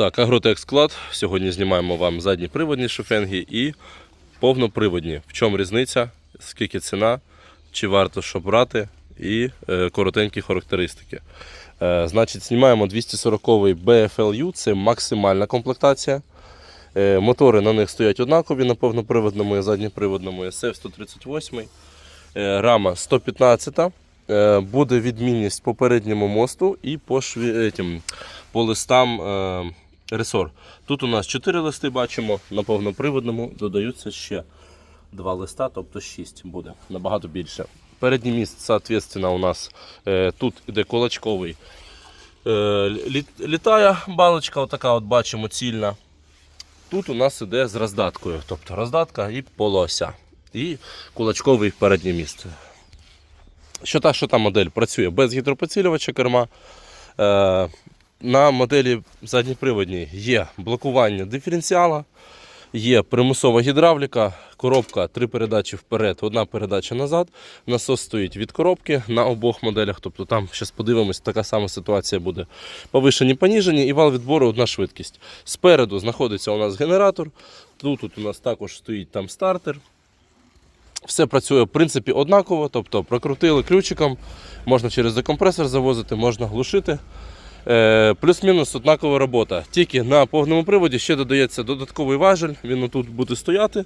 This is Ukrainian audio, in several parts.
Так, Агротек склад. Сьогодні знімаємо вам задні приводні шофенги і повноприводні. В чому різниця, скільки ціна, чи варто що брати, і е, коротенькі характеристики. Е, значить, знімаємо 240 BFLU, це максимальна комплектація. Е, мотори на них стоять однакові на повноприводному і задньоприводному SF-138. Е, рама 115. Е, буде відмінність по передньому мосту і по, шві... по листам ресор. Тут у нас 4 листи бачимо, на повноприводному додаються ще 2 листа, тобто 6 буде, набагато більше. Передній міст, соответственно, у нас е, тут іде кулачковий. Е, лі- літає балочка, отака от бачимо цільна. Тут у нас іде з роздаткою, тобто роздатка і полуося. І кулачковий передній міст. Що та, що та модель працює без гідропоцілювача керма. Е, на моделі задньоприводній є блокування диференціала, є примусова гідравліка, коробка, три передачі вперед, одна передача назад. Насос стоїть від коробки на обох моделях. Тобто там зараз подивимось, така сама ситуація буде. Повишені, поніжені і вал відбору одна швидкість. Спереду знаходиться у нас генератор. Тут, тут у нас також стоїть там стартер. Все працює в принципі однаково, тобто прокрутили ключиком, можна через декомпресор завозити, можна глушити. Е, Плюс-мінус однакова робота. Тільки на повному приводі ще додається додатковий важель, він тут буде стояти,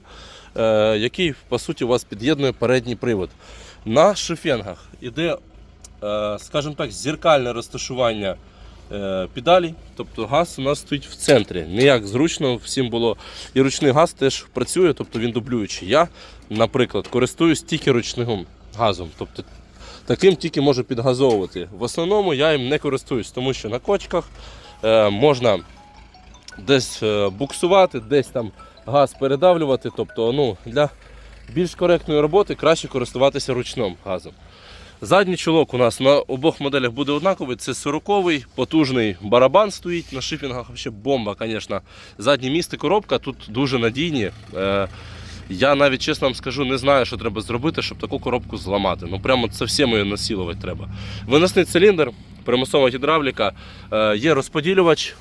е, який по суті у вас під'єднує передній привод. На шифенгах іде, е, скажімо так, зеркальне розташування педалей, тобто газ у нас стоїть в центрі. Не як зручно всім було. І ручний газ теж працює, тобто він дублюючий. Я, наприклад, користуюсь тільки ручним газом. Тобто таким тільки можу підгазовувати. В основному я їм не користуюсь, тому що на кочках е, можна десь е, буксувати, десь там газ передавлювати. Тобто, ну, для більш коректної роботи краще користуватися ручним газом. Задній чолок у нас на обох моделях буде однаковий. Це 40-й, потужний барабан стоїть на шифінгах. Вообще бомба, звісно. Задні місти коробка тут дуже надійні. Я навіть чесно вам скажу, не знаю, що треба зробити, щоб таку коробку зламати. Ну прямо це всім її насілувати треба. Виносний циліндр, примусова гідравліка, е, є розподілювач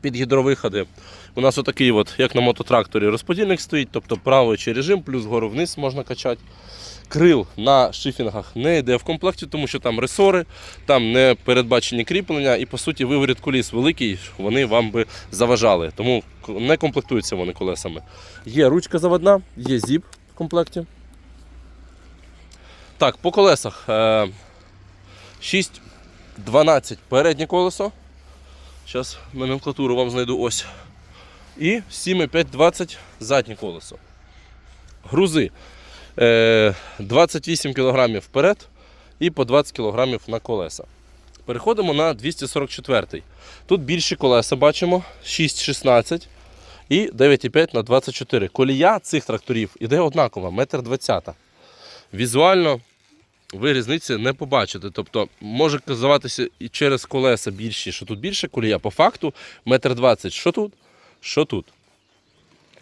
під гідровиходи. У нас отакий, от, як на мототракторі, розподільник стоїть, тобто правий чи режим, плюс гору вниз можна качати. Крил на шифінгах не йде в комплекті, тому що там ресори, там не передбачені кріплення, і по суті виворіт коліс великий, вони вам би заважали. Тому не комплектуються вони колесами. Є ручка заводна, є зіп в комплекті. Так, по колесах. Е, 6-12 переднє колесо. Зараз номенклатуру вам знайду ось. І 7,5-20 заднє колесо. Грузи. Е, 28 кг вперед і по 20 кг на колеса. Переходимо на 244. Тут більші колеса бачимо 6,16 і 9,5 на 24. Колія цих тракторів іде однакова, 1,20 м. Візуально ви різниці не побачите. Тобто може казуватися і через колеса більші, що тут більше колія. По факту 1,20 м. Що тут? Що тут?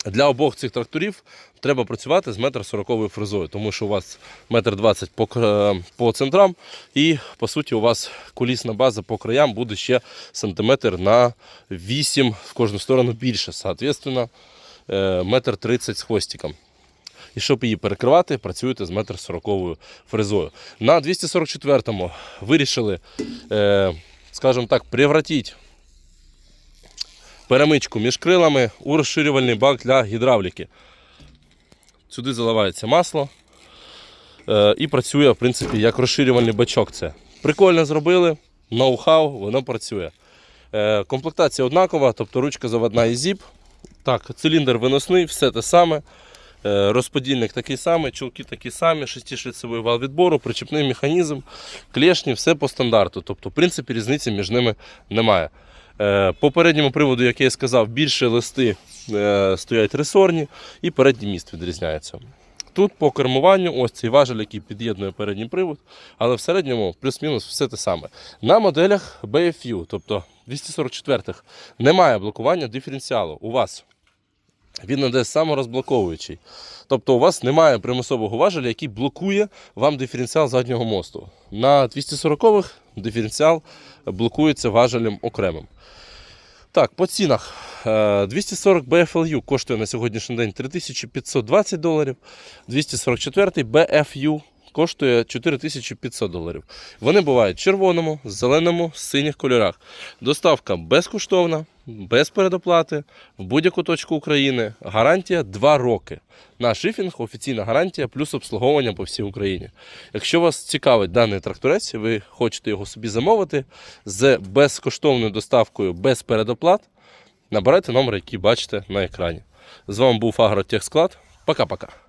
Для обох цих тракторів треба працювати з 1,40 м фрезою, тому що у вас 1,20 м по, по центрам, і по суті у вас колісна база по краям буде ще сантиметр на 8 в кожну сторону більше. Соответственно, е, 1,30 м з хвостиком. І щоб її перекривати, працюєте з 1,40 м фрезою. На 244-му вирішили, е, скажімо так, превратити перемичку між крилами у розширювальний бак для гідравліки. Сюди заливається масло е, і працює, в принципі, як розширювальний бачок. Це. Прикольно зробили, ноу-хау, воно працює. Е, комплектація однакова, тобто ручка заводна і зіп. Так, циліндр виносний, все те саме. Е, Розподільник такий самий, чулки такі самі, шестишліцевий вал відбору, причепний механізм, клешні, все по стандарту. Тобто, в принципі, різниці між ними немає. Е, По передньому приводу, як я і сказав, більше листи е, стоять ресорні і передній міст відрізняється. Тут по кермуванню ось цей важель, який під'єднує передній привод, але в середньому плюс-мінус все те саме. На моделях BFU, тобто 244-х, немає блокування диференціалу. У вас він іде саморозблоковуючий. Тобто у вас немає примусового важеля, який блокує вам диференціал заднього мосту. На 240-х диференціал блокується важелем окремим. Так, по цінах. Е, 240 BFLU коштує на сьогоднішній день 3520 доларів. 244 BFU коштує 4500 доларів. Вони бувають в червоному, зеленому, синіх кольорах. Доставка безкоштовна, без передоплати, в будь-яку точку України. Гарантія 2 роки. На шифінг офіційна гарантія плюс обслуговування по всій Україні. Якщо вас цікавить даний тракторець, ви хочете його собі замовити з безкоштовною доставкою без передоплат, набирайте номер, який бачите на екрані. З вами був Агротехсклад. Пока-пока.